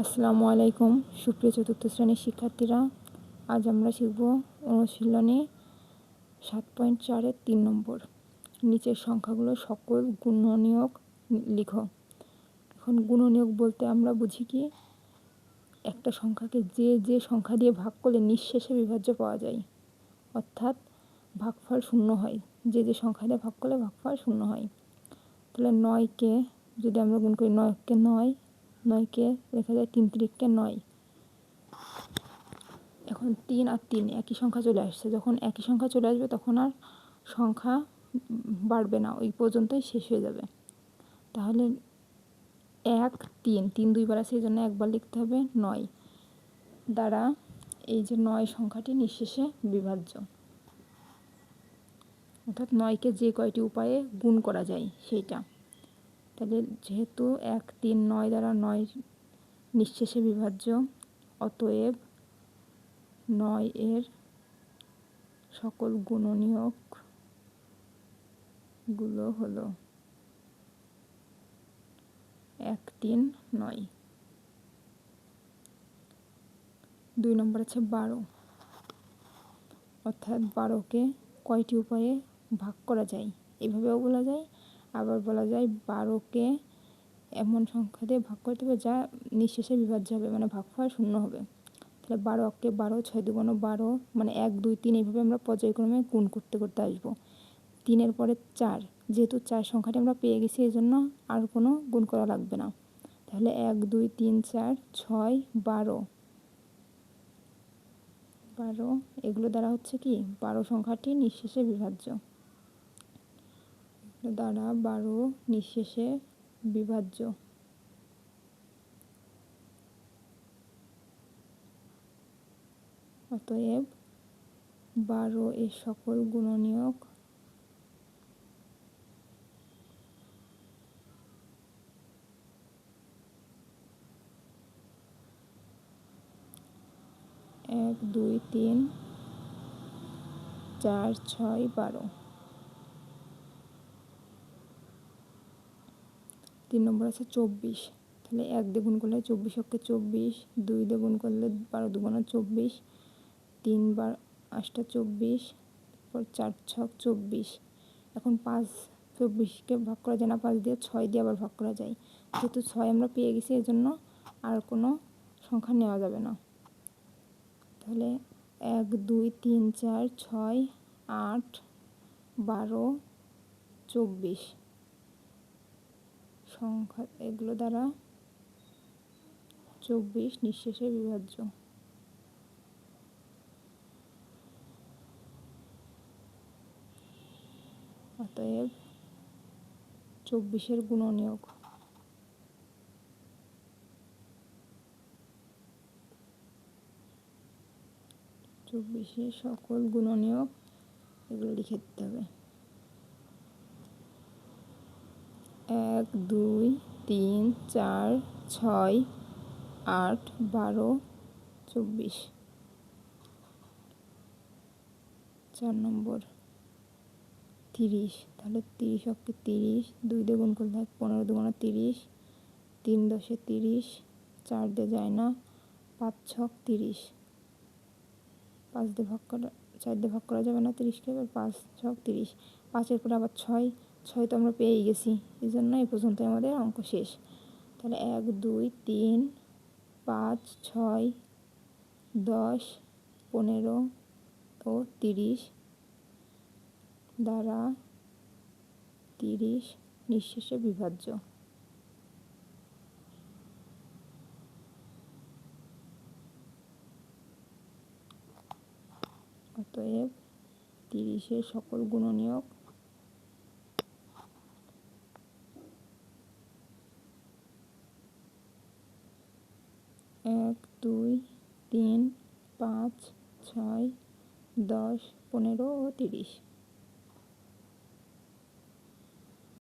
আসসালামু আলাইকুম। সুপ্রিয় চতুর্থ শ্রেণির শিক্ষার্থীরা, আজ আমরা শিখব অনুশীলনে সাত পয়েন্ট চারের তিন নম্বর। নিচের সংখ্যাগুলো সকল গুণনীয়ক লিখো। এখন গুণনীয়ক বলতে আমরা বুঝি কি, একটা সংখ্যাকে যে যে সংখ্যা দিয়ে ভাগ করলে নিঃশেষে বিভাজ্য পাওয়া যায়। অর্থাৎ ভাগফল শূন্য হয়। যে যে সংখ্যা দিয়ে ভাগ করলে ভাগফল শূন্য হয়। তাহলে নয়কে যদি আমরা গুণ করি, নয়কে নয় নয়কে লেখা যায় তিন তিরিককে নয়। এখন তিন আর তিন, একই সংখ্যা চলে আসছে। যখন একই সংখ্যা চলে আসবে, তখন আর সংখ্যা বাড়বে না, ওই পর্যন্তই শেষ হয়ে যাবে। তাহলে এক, তিন তিন দুইবার আছে, এই জন্য একবার লিখতে হবে নয়। দ্বারা এই যে নয় সংখ্যাটি নিঃশেষে বিভাজ্য। অর্থাৎ নয়কে যে কয়টি উপায়ে গুণ করা যায়, সেইটা। তাহলে যেহেতু এক, তিন, নয় দ্বারা নয় নিঃশেষে বিভাজ্য, অতএব নয় এর সকল গুণনীয়কগুলো হলো এক, তিন, নয়। দুই নম্বর আছে বারো। অর্থাৎ বারোকে কয়টি উপায়ে ভাগ করা যায়? এভাবেও বলা যায় আবার বলা যায় বারোকে এমন সংখ্যা দিয়ে ভাগ করতে হবে যা নিঃশেষে বিভাজ্য হবে মানে ভাগ ভাগফল শূন্য হবে। তাহলে বারো অক্ষে বারো, ছয় দুগুণ বারো মানে এক, দুই, তিন, এইভাবে আমরা পর্যায়ক্রমে গুণ করতে করতে আসব। তিনের পরে চার, যেহেতু চার সংখ্যাটি আমরা পেয়ে গেছি এই জন্য আর কোনো গুণ করা লাগবে না। তাহলে এক, দুই, তিন, চার, ছয়, বারো। বারো, এগুলো দ্বারা হচ্ছে কি? বারো সংখ্যাটি নিঃশেষে বিভাজ্য। দ্বারা বারো নিঃশেষে বিভাজ্য। অতএব বারো এর সকল গুণনীয়ক এক, দুই, তিন, চার, ছয়, বারো। তিন নম্বর আছে চব্বিশ। তাহলে এক দিয়ে গুণ করলে চব্বিশ অক্ষে চব্বিশ, দুই দিয়ে গুণ করলে বারো দুগুণা চব্বিশ তিনবার আটটা চব্বিশ, তারপর চার ছক চব্বিশ। এখন পাঁচ চব্বিশকে ভাগ করা যায় না, পাঁচ দিয়ে ছয় দিয়ে আবার ভাগ করা যায়। যেহেতু ছয় আমরা পেয়ে গেছি এই জন্য আর কোনো সংখ্যা নেওয়া যাবে না। তাহলে এক, দুই, তিন, চার, ছয়, আট, বারো, চব্বিশ। সংখ্যা এগুলো দ্বারা চব্বিশ নিঃশেষে বিভাজ্য। অতএব চব্বিশের গুণনীয়ক। চব্বিশের সকল গুণনীয়ক এগুলো লিখে দিতে হবে। এক, দুই, তিন, চার, ছয়, আট, বারো, চব্বিশ। চার নম্বর। তিরিশ। তাহলে তিরিশ অক্ষে তিরিশ, দুই দিয়ে গুণ করলে হয় পনেরো দুগুণা তিরিশ, তিন দশে তিরিশ, চার দিয়ে যায় না, পাঁচ ছক তিরিশ। পাঁচ দিয়ে ভাগ করা, চার দিয়ে ভাগ করা যাবে না তিরিশকে, এবার পাঁচ ছক তিরিশ। পাঁচের পরে আবার ছয় ছয় তো আমরা পেয়েই গেছি এই জন্য এই পর্যন্ত আমাদের অঙ্ক শেষ। তাহলে এক, দুই, তিন, পাঁচ, ছয়, দশ, পনেরো ও তিরিশ। দ্বারা তিরিশ, নিঃশেষে বিভাজ্য। অতএব তিরিশের সকল গুণনীয়ক এক দুই তিন পাঁচ ছয় দশ পনেরো ও তিরিশ।